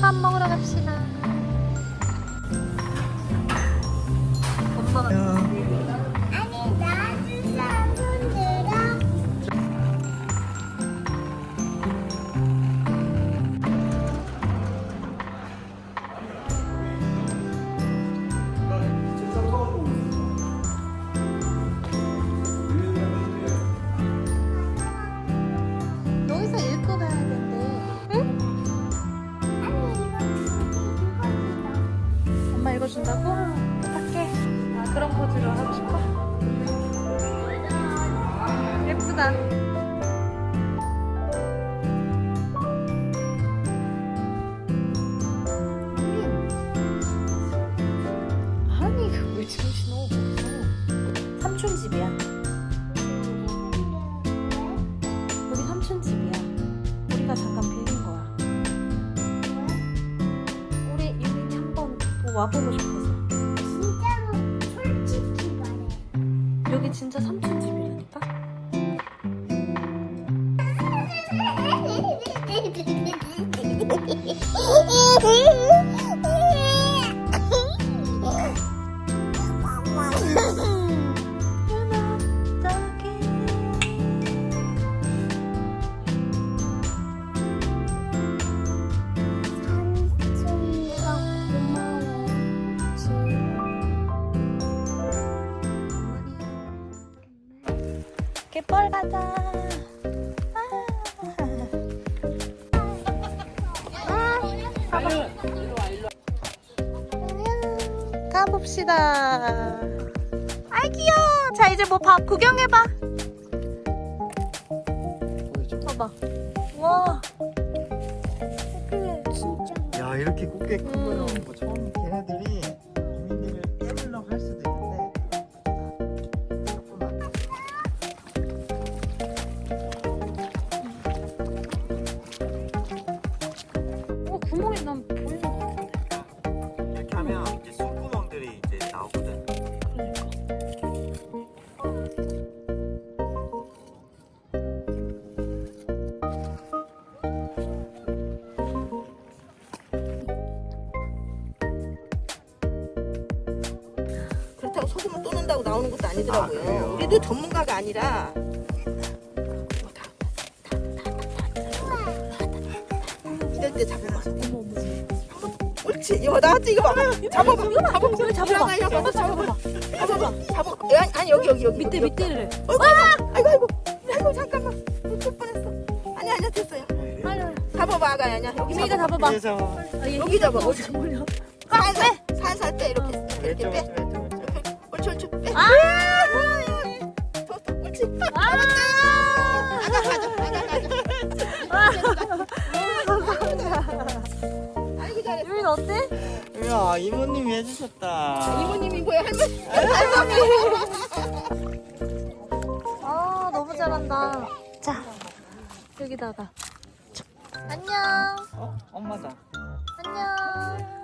밥 먹으러 갑시다. 엄마가. 엄마 읽어준다고? 부탁해. 아 그런 포즈로 하고 싶어? 예쁘다 와보고 싶어서. 진짜로 솔직히 말해. 여기 진짜 삼 갯벌 가자. 가봅시다. 아이 귀여워. 자 이제 뭐 밥 구경해봐. 봐봐. 와. 야 이렇게 곱게 큰 거는 음. 뭐 처음 걔네들이 나오거든. 그렇다고 소금을 또 넣는다고 나오는 것도 아니더라고요. 아, 그래요? 우리도 전문가가 아니라 이럴 때 잡아봐. 옳지. 이거 나왔지 이거 봐봐. 잡아봐. 잡아봐. 이거 잡아봐. 이리 와봐. 잡아봐. 잡아봐. 잡아. 아니, 아니 여기 여기 여기. 밑에 여기. 밑에를. 아이고 아이고 아이고 아이고. 아이고 잠깐만. 놓칠 뻔했어. 아니 아니야 됐어요. 잡아봐 아가 아니야. 여기 이미가 잡아봐. 잡아봐. 그래서 아, 얘 여기 잡아. 어디 잡으려? 살살 살살 빼 이렇게 이렇게 왼쪽 빼. 옳지 옳지 빼. 아! 더, 더, 옳지. 아! 유민 어때? 야 이모님이 해주셨다 이모님이 뭐야 할머니. 아 너무 잘한다. 자 여기다가 안녕 어? 엄마다 안녕.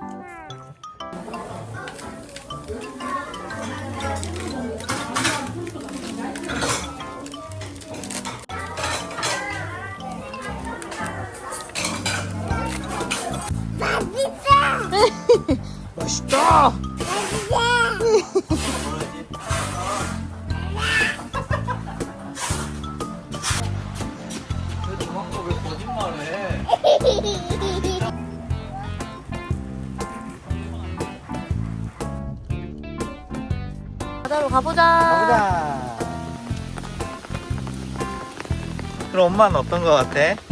맛있다 바다로 가보자. 가보자 그럼 엄마는 어떤 거 같아?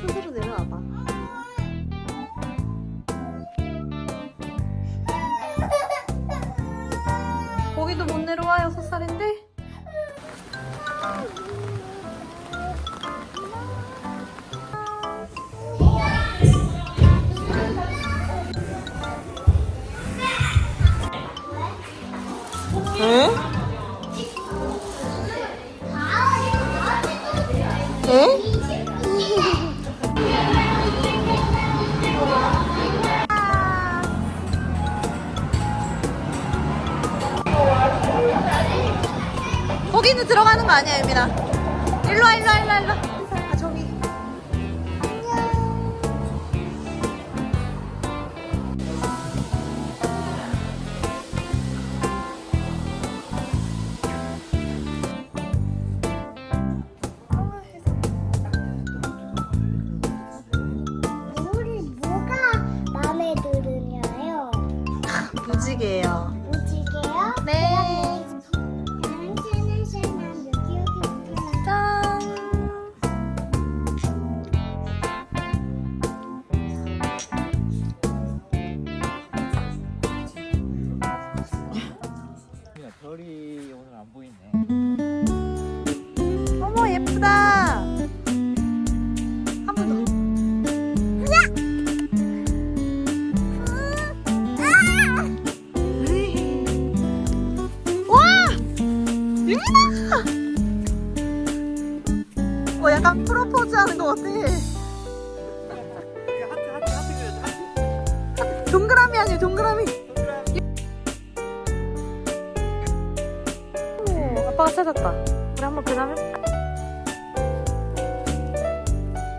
스스로 내려 동그라미 아니야, 동그라미. 오, 아빠가 찾았다. 우리 한번 그 다음에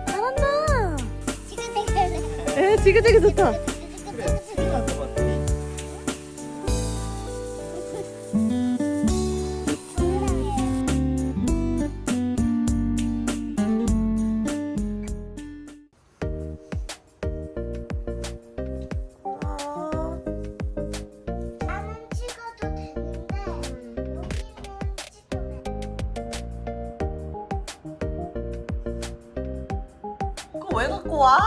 잘한다. 에 지그재그 좋다. 그거 왜 갖고 와?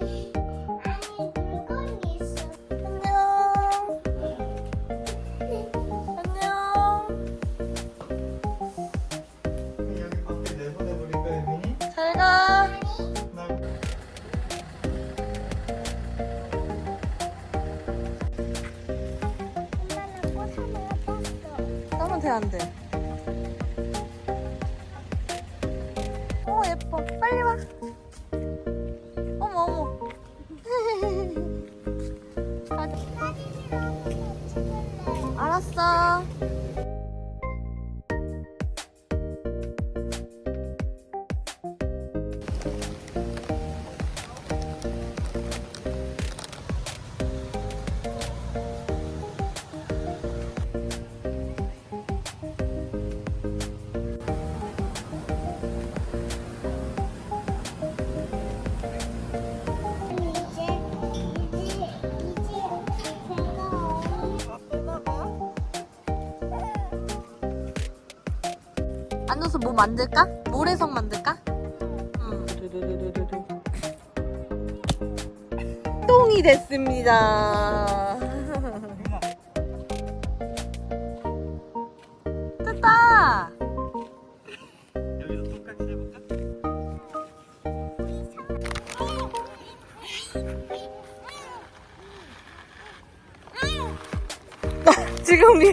아니 물건이 있어. 안녕. 안녕. 여기 밖에 내보내버릴까 예민이? 잘 가. 나 엄마는 꽃 하나 떴어. 하면 돼, 안 돼? 알았어. 앉아서 뭐 만들까? 모래성 만들까? 응. 두두두두두두. 똥이 됐습니다. 됐다. 해볼까? 지금 위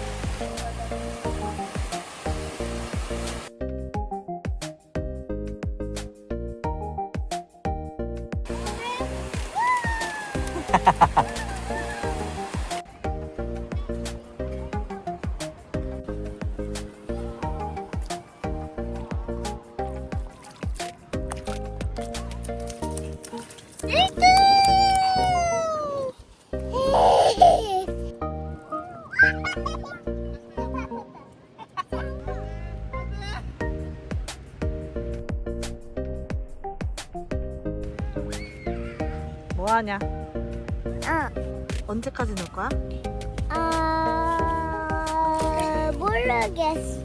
하냐? 아, 언제까지 놀 거야? 아 모르겠어.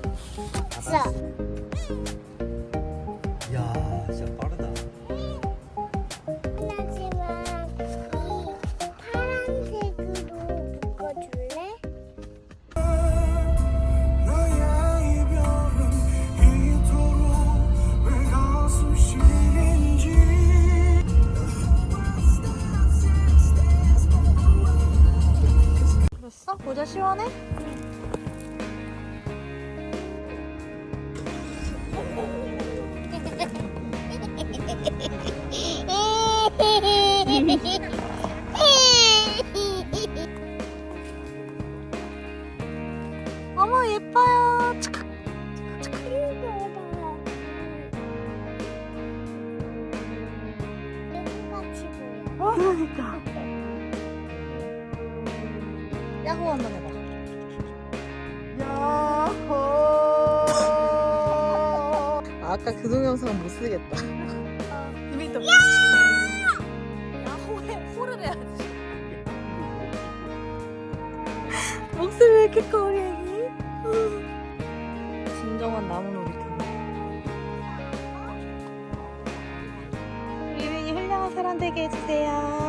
야호 한번 해봐. 야호. 아까 그 동영상 못 쓰겠다. 또. 야호해 호를 해야지. 목소리 왜 이렇게 커 우리 애기? 진정한 나무 놀이터. 유민이 훌륭한 사람 되게 해주세요.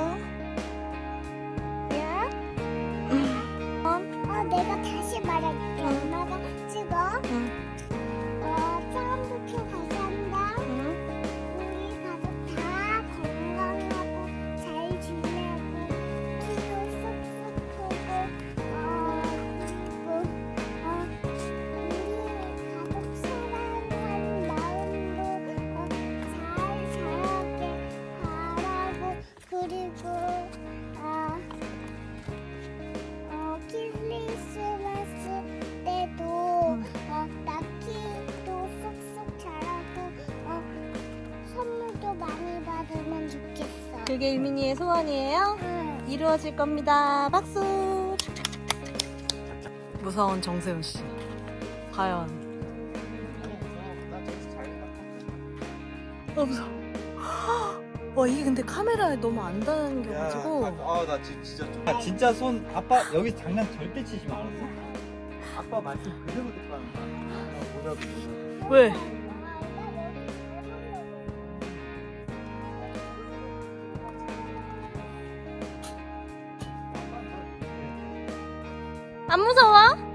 이게 일민이의 소원이에요? 응. 이루어질 겁니다. 박수. 무서운 정세훈 씨. 과연. 어 무서워. 와 이게 근데 카메라에 너무 안 당겨가지고. 아나 진짜 좀. 아, 진짜 손 아빠 여기 장난 절대 치지 마 알았어? 아빠 말씀 그대로 듣고 하는 거야. 왜? 안 무서워?